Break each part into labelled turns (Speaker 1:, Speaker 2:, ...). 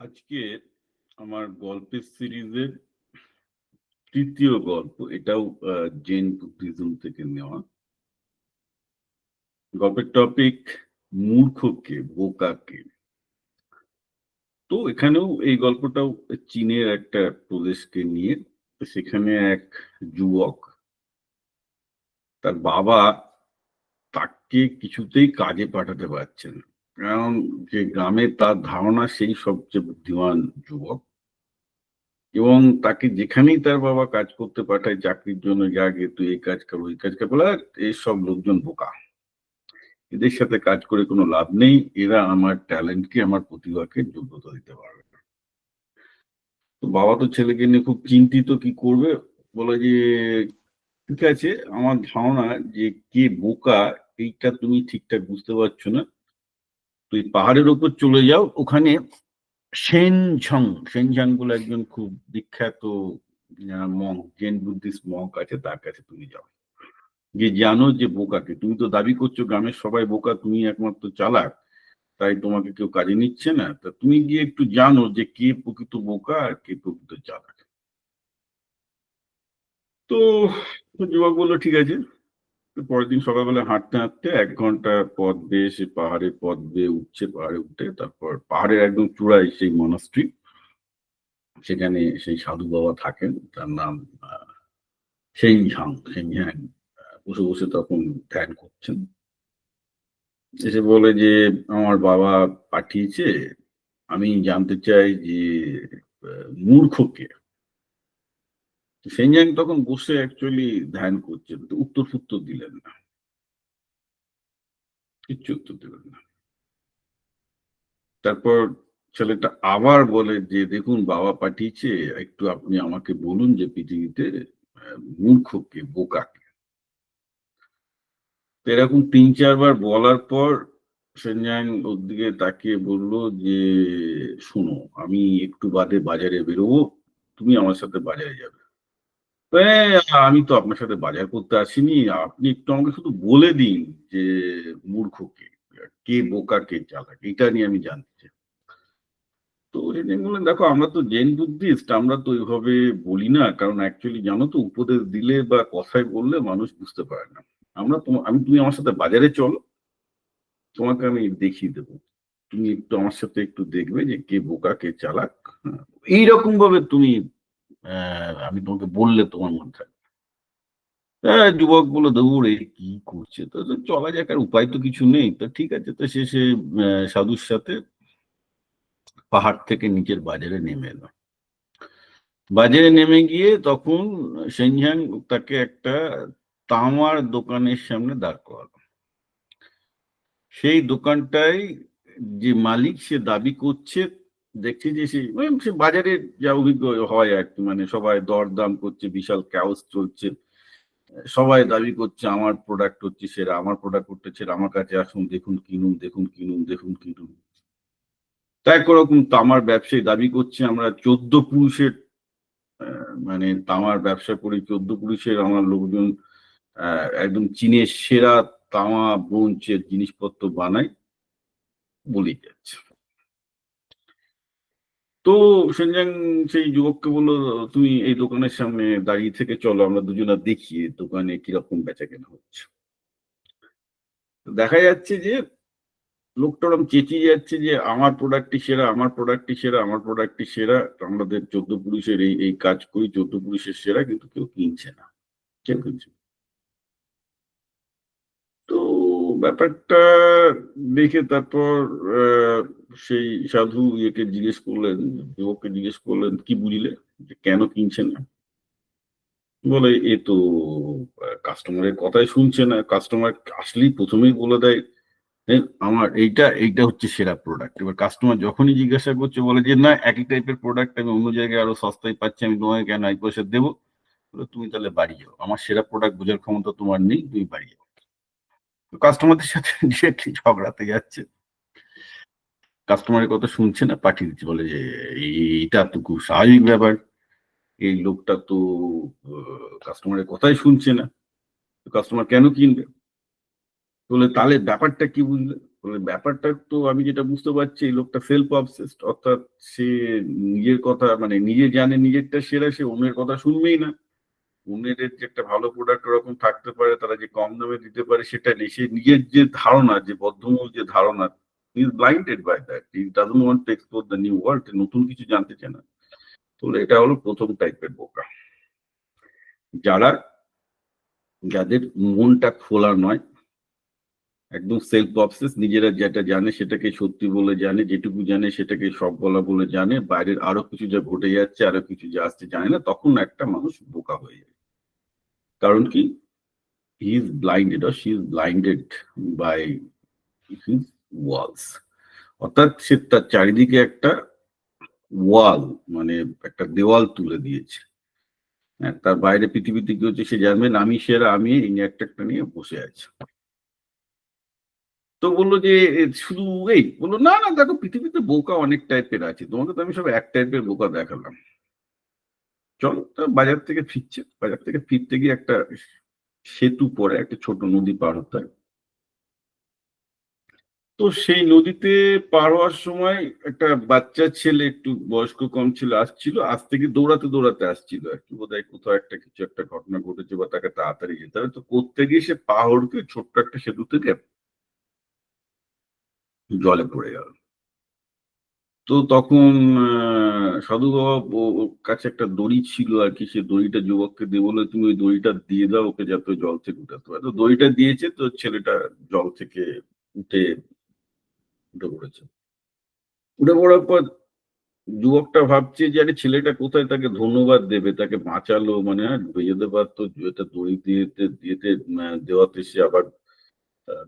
Speaker 1: আজকে আমার গল্পের সিরিজের তৃতীয় গল্প, এটাও জেন বুদ্ধিজম থেকে নেওয়া গল্পের টপিক মূর্খকে, বোকাকে তো এখানেও এই গল্পটাও চীনের একটা প্রদেশকে নিয়ে সেখানে এক যুবক তার বাবা তাকে কিছুতেই কাজে পাঠাতে পারছেন না। কারণ যে গ্রামে তার ধারণা সেই সবচেয়ে বুদ্ধিমান যুবক এবং তাকে যেখানেই তার বাবা কাজ করতে পাঠায়, চাকরির জন্য যা গে তুই এই কাজ কর, ওই কাজ কর, বলে "আর এই সব লোকজন বোকা। এদের সাথে কাজ করে কোনো লাভ নেই, এরা আমার ট্যালেন্টকে, আমার প্রতিভাকে যোগ্যতা দিতে পারবে না। তো বাবা তো ছেলেকে নিয়ে খুব চিন্তিত কি করবে? বলে যে, ঠিক আছে, আমার ধারণা যে কে বোকা, এইটা তুমি ঠিকঠাক বুঝতে পারছ না। তুই পাহাড়ের উপর চলে যাও, ওখানে সেনঝং সেনঝং বলে একজন খুব বিখ্যাত মঙ্ক জেন বুদ্ধিস্ট মঙ্ক আছে, তার কাছে তুমি যাও। যে জানো যে বোকাকে, তুমি তো দাবি করছ গ্রামের সবাই বোকা, তুমি একমাত্র চালাক, তাই তোমাকে কেউ কাজে নিচ্ছে না। তা তুমি গিয়ে একটু জানো যে কে প্রকৃত বোকা আর কে প্রকৃত চালাক। তো যুবক বলল, ঠিক আছে। পরের দিন সকালবেলা হাঁটতে হাঁটতে এক ঘণ্টা পথ বেয়ে সে পাহাড়ের পথ বেয়ে উঠছে, পাহাড়ে উঠে তারপর পাহাড়ের একদম চূড়ায় সেই মনাস্ট্রি সেখানে সেই সাধু বাবা থাকেন, তার নাম সেন ঝাং সেন ঝ্যাং বসে বসে তখন ধ্যান করছেন। এসে বলে যে, আমার বাবা পাঠিয়েছে, আমি জানতে চাই যে মূর্খকে সেনজাং তখন বসে অ্যাকচুয়ালি ধ্যান করছেন উত্তর ফুত্তর দিলেন না। কিচ্ছু উত্তর দিলেন না। তারপর ছেলেটা আবার বলে যে, দেখুন, বাবা পাঠিয়েছে, একটু আপনি আমাকে বলুন যে পৃথিবীতে মূর্খকে, বোকাকে। এরকম তিন, চারবার বলার পর সেনজাং ওর দিকে তাকিয়ে বলল যে, শোনো, আমি একটু বাদে বাজারে বেরোবো, তুমি আমার সাথে বাজারে যাবে। আমি তো আপনার সাথে বাজার করতে আসিনি। আপনি একটু আমাকে শুধু বলে দিন যে মূর্খ কে কে বোকা কে চালাক এটা নিয়ে আমি জানতে চাই। তো সেদিন বললেন দেখো আমরা তো জেন বুদ্ধিস্ট আমরা তো ওইভাবে বলি না কারণ অ্যাকচুয়ালি জানো তো উপদেশ দিলে বা কথায় বললে মানুষ বুঝতে পারে না। আমরা তোমা- আমি তুমি আমার সাথে বাজারে চলো তোমাকে আমি দেখিয়ে দেবো। তুমি একটু আমার সাথে একটু দেখবে যে কে বোকা কে চালাক হ্যাঁ, এইরকম ভাবে তুমি আমি তোমাকে বললে তোমার মনে থাকবে হ্যাঁ যুবক বলে দৌড়ে কি করছে? তো চলা যাক আর উপায় তো কিছু নেই। তো ঠিক আছে তো আহ, সাধুর সাথে পাহাড় থেকে নিচের বাজারে নেমে এলো। বাজারে নেমে গিয়ে তখন সেনঝাং তাকে একটা তামার দোকানের সামনে দাঁড় করালো। সেই দোকানটায় যে মালিক সে দাবি করছে দেখছি যে সে ওই সে বাজারে যা অভিজ্ঞ হয় আর কি মানে সবাই দরদাম করছে, বিশাল ক্যাওস চলছে। সবাই দাবি করছে, আমার প্রোডাক্ট হচ্ছে সেরা, আমার প্রোডাক্ট হচ্ছে সেরা, আমার কাছে আসুন, দেখুন, কিনুন দেখুন কিনুন দেখুন, কিনুন। তাই কোরকম তামার ব্যবসায়ী দাবি করছে, আমরা চোদ্দ পুরুষের মানে তামার ব্যবসা করি, চোদ্দ পুরুষের আমার লোকজন একদম চীনের সেরা তামা ব্রোঞ্চের জিনিসপত্র বানাই, বলেই যাচ্ছে। তো সেনজাং সেই যুবককে বলল, তুমি এই দোকানের সামনে দাঁড়িয়ে থেকে চলো, আমরা দুজনা দেখি দোকানে কীরকম বেচা কেনা হচ্ছে দেখা যাচ্ছে যে লোকটা ওরকম চেঁচিয়ে যাচ্ছে যে, আমার প্রোডাক্টটি সেরা, আমার প্রোডাক্টটি সেরা, আমার প্রোডাক্টটি সেরা আমাদের চোদ্দ পুরুষের এই এই কাজ করি, চোদ্দ পুরুষের সেরা, কিন্তু কেউ কিনছে না, কেউ কিনছে না। তো ব্যাপারটা দেখে তারপর সেই সাধু ইয়েকে জিজ্ঞেস করলেন যুবককে জিজ্ঞেস করলেন কি বুঝলে? কেন কিনছে না? বলে এ তো কাস্টমারের কথাই শুনছে না। কাস্টমার আসলেই প্রথমেই বলে দেয় "এ, আমার এইটা এইটা হচ্ছে সেরা প্রোডাক্ট এবার কাস্টমার যখনই জিজ্ঞাসা করছে বলে যে না একই টাইপের প্রোডাক্ট আমি অন্য জায়গায় আরও সস্তায় পাচ্ছি আমি তোমাকে কেন এক পয়সা দেবো? তুমি তাহলে বাড়ি যাও। আমার সেরা প্রোডাক্ট বোঝার ক্ষমতা তোমার নেই তুমি বাড়ি কাস্টমারদের সাথে ডিরেক্টলি ঝগড়াতে যাচ্ছে। কাস্টমারের কথা শুনছে না, পাঠিয়ে দিচ্ছে, বলে যে, এইটা তো খুব স্বাভাবিক ব্যাপার। এই লোকটা তো কাস্টমারের কথাই শুনছে না। কাস্টমার কেন কিনবে? বলে, তাহলে ব্যাপারটা কি বুঝলে? বলে, ব্যাপারটা তো আমি যেটা বুঝতে পারছি, এই লোকটা সেলফ অবসেসড অর্থাৎ সে নিজের কথা মানে নিজে জানে নিজেরটা সেরা, সে অন্যের কথা শুনবেই না। অন্যের যে একটা ভালো প্রোডাক্ট ওরকম থাকতে পারে, তারা যে কম দামে দিতে পারে সেটা নেই। সে নিজের যে ধারণা, যে বদ্ধমূল যে ধারণা is blinded by that he doesn't want to explore the new world নতুন কিছু জানতে চায় না। তো এটা হলো প্রথম টাইপের বোকা। যারা, যাদের মনটা খোলা নয়, একদম সেলফ অবসেস নিজেরা যেটা জানে সেটাকে সত্যি বলে জানে, যেটুকু জানে সেটাকে সব বলা বলে জানে, বাইরের আরও কিছু যা ঘটে যাচ্ছে, আরও কিছু যা আসছে জানে না, তখন একটা মানুষ বোকা হয়ে যায়। কারণ কি? He is blinded or she is blinded by his walls অর্থাৎ সে তার চারিদিকে একটা ওয়াল মানে একটা দেওয়াল তুলে দিয়েছে। হ্যাঁ তার বাইরে পৃথিবীতে কি হচ্ছে সে জানবেন আমি সেরা, আমি এই একটা একটা নিয়ে বসে আছে। তো বলল যে শুধু এই, বলল, না না, দেখো, পৃথিবীতে বোকা অনেক টাইপের আছে। তোমাকে তো আমি সব এক টাইপের বোকা দেখালাম। তা বাজার থেকে ফিরছে, বাজার থেকে ফিরতে গিয়ে একটা সেতু পরে একটা ছোট নদী পার হতে হয়। তো সেই নদীতে পার হওয়ার সময় একটা বাচ্চা ছেলে একটু বয়স্ক কম ছিল, আসছিল, আজ থেকে দৌড়াতে দৌড়াতে আসছিল আর কি। বোধহয় কোথাও একটা কিছু একটা ঘটনা ঘটেছে বা তাকে তাড়াতাড়ি যেতে হবে। তো করতে গিয়ে সে পাহাড়কে ছোট্ট একটা সেতু থেকে জলে পড়ে গেল। তো তখন সাধু বাবা কাছে একটা দড়ি ছিল আর কি, সে দড়িটা যুবককে দিয়ে বলে তুমি ওই দড়িটা দিয়ে দাও, ওকে যাতে জল থেকে উঠাতে পারে। তো দড়িটা দিয়েছে, তো ছেলেটা জল থেকে উঠে উঠে পড়েছে। উঠে পড়ার পর যুবকটা ভাবছে যে, আরে, ছেলেটা কোথায় তাকে ধন্যবাদ দেবে? তাকে বাঁচালো মানে হ্যাঁ ডুবে যেতে পারতো এটা দড়ি দিয়ে দিয়েতে দেওয়াতে সে আবার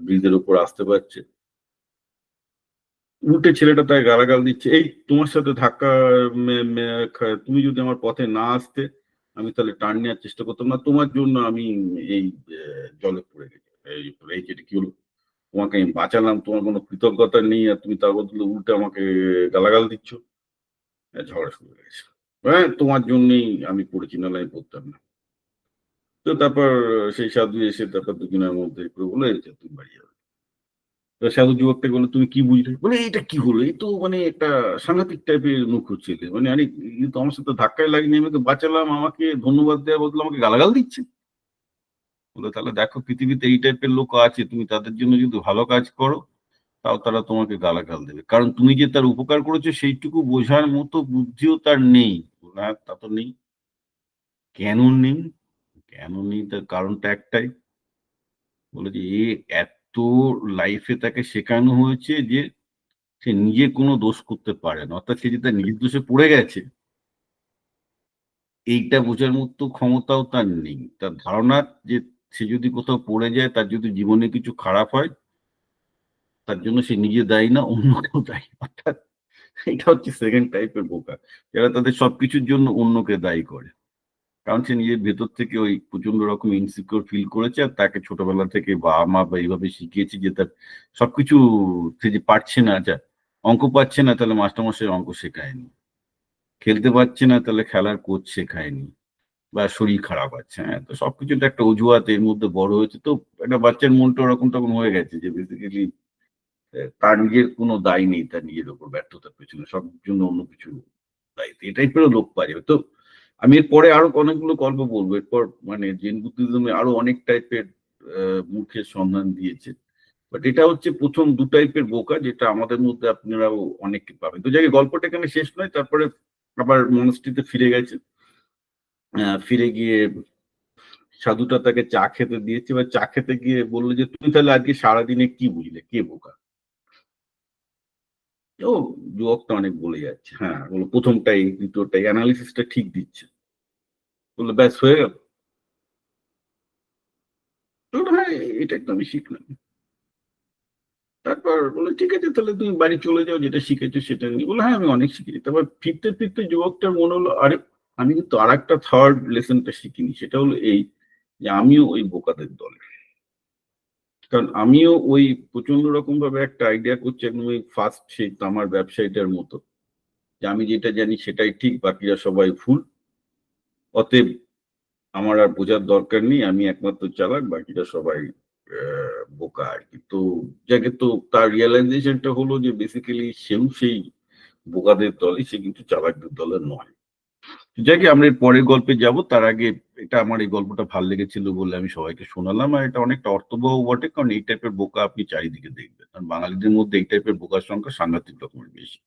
Speaker 1: ব্রিজের উপর আসতে পারছে। উঠে ছেলেটা তাই গালাগাল দিচ্ছে, এই, তোমার সাথে ধাক্কা তুমি যদি আমার পথে না আসতে, আমি তাহলে টার্ন নেওয়ার চেষ্টা করতাম না, তোমার জন্য আমি এই জলে পড়ে গেছি, এই কি হলো? তোমাকে আমি বাঁচালাম, তোমার কোনো কৃতজ্ঞতা নেই, আর তুমি তার বদলে উল্টে আমাকে গালাগাল দিচ্ছ। ঝগড়া শুরু হয়ে গেছে। হ্যাঁ তোমার জন্যই আমি পড়েছি, নাহলে আমি পড়তাম না। তো তারপর সেই সাধু এসে তারপর দুজনের মধ্যে বলে তুমি বাড়ি যাবে সাধু যুবকটা বলে তুমি কি বুঝলে? বলে এটা কি হলো? এই তো মানে একটা সাংঘাতিক টাইপের মুখ ছেলে। মানে আরে, এই তো আমার সাথে ধাক্কায় লাগেনি, আমি তো বাঁচালাম, আমাকে ধন্যবাদ দেওয়ার বদলে আমাকে গালাগাল দিচ্ছে। বলে, তাহলে দেখো, পৃথিবীতে এই টাইপের লোক আছে, তুমি তাদের জন্য যদি ভালো কাজ করো, তাও তারা তোমাকে গালাগাল দেবে। কারণ তুমি যে তার উপকার করেছ, সেইটুকু বোঝার মতো বুদ্ধিও তার নেই। না তা তো নেই। কেন নেই? কেন নেই? তার কারণটা একটাই। বলে যে, এ এত লাইফে তাকে শেখানো হয়েছে যে সে নিজে কোনো দোষ করতে পারে না। অর্থাৎ সে যে তার নিজের দোষে পড়ে গেছে, এইটা বোঝার মতো ক্ষমতাও তার নেই। তার ধারণা যে সে যদি কোথাও পড়ে যায়, তার যদি জীবনে কিছু খারাপ হয়, তার জন্য সে নিজে দায়ী না, অন্য কেউ দায়ী। অর্থাৎ এটা হচ্ছে সেকেন্ড টাইপের বোকা। যারা তাদের সবকিছুর জন্য অন্যকে দায়ী করে। কারণ সে নিজের ভেতর থেকে ওই প্রচণ্ড রকম ইনসিকিউর ফিল করেছে আর তাকে ছোটবেলা থেকে বাবা মা বা এইভাবে শিখিয়েছে যে তার সবকিছু যে পারছে না, যা অঙ্ক পাচ্ছে না, তাহলে মাস্টারমশাই অঙ্ক শেখায়নি। খেলতে পারছে না, তাহলে খেলার কোচ শেখায়নি বা শরীর খারাপ আছে হ্যাঁ তো সবকিছুটা একটা অজুহাত, এর মধ্যে বড় হয়েছে। তো একটা বাচ্চার মনটা ওরকম তখন হয়ে গেছে যে বেসিক্যালি তার নিজের কোনো দায় নেই, তার নিজের উপর ব্যর্থতার পেছনে, সব জন্য অন্য কিছু দায়িত্ব এটাই টাইপেরও লোক পাওয়া যাবে তো আমি এরপরে আরও অনেকগুলো গল্প বলব। এরপর মানে জেন বুদ্ধিজমে আরও অনেক টাইপের মুখের সন্ধান দিয়েছে বাট এটা হচ্ছে প্রথম দু টাইপের বোকা যেটা আমাদের মধ্যে আপনারাও অনেককে পাবেন। তো যাই গল্পটা এখানে শেষ নয়, তারপরে আবার মনস্ট্রিতে ফিরে গেছে। ফিরে গিয়ে সাধুটা তাকে চা খেতে দিয়েছে। বা চা খেতে গিয়ে বলল যে, তুমি তাহলে আজকে সারাদিনে কি বুঝলে? কে বোকা? ও যুবকটা অনেক বলে যাচ্ছে। হ্যাঁ বলো প্রথমটাই, দ্বিতীয়টাই অ্যানালিসিসটা ঠিক দিচ্ছে। বলল ব্যাস হয়ে গেল হ্যাঁ এটাই তো শিখলাম তারপর বলে, ঠিক আছে, তাহলে তুমি বাড়ি চলে যাও, যেটা শিখেছো সেটা নিয়ে। বলে হ্যাঁ আমি অনেক শিখেছি। তারপর ফিরতে ফিরতে যুবকটার মনে হলো, আরে, আমি কিন্তু আর একটা থার্ড লেসনটা শিখিনি। সেটা হলো এই যে, আমিও ওই বোকাদের দলে। কারণ আমিও ওই প্রচণ্ড রকম ভাবে একটা আইডিয়া করছি, একদম ওই ফার্স্ট সেই তামার ব্যবসায়ীটার মতো। যে, আমি যেটা জানি সেটাই ঠিক, বাকিরা সবাই ভুল। অতএব আমার আর বোঝার দরকার নেই, আমি একমাত্র চালাক, বাকিটা সবাই বোকা আর কি। তো যাকে তো তার রিয়েলাইজেশনটা হলো যে বেসিক্যালি সেও সেই বোকাদের দলে, সে কিন্তু চালাকদের দলে নয়। যাকে আমরা পরের গল্পে যাব। তার আগে এটা আমার এই গল্পটা ভালো লেগেছিল বলে আমি সবাইকে শোনালাম, আর এটা অনেকটা অর্থবহ বটে, কারণ এই টাইপের বোকা আপনি চারিদিকে দেখবেন। কারণ বাঙালিদের মধ্যে এই টাইপের বোকার সংখ্যা সাংঘাতিক রকমের বেশি।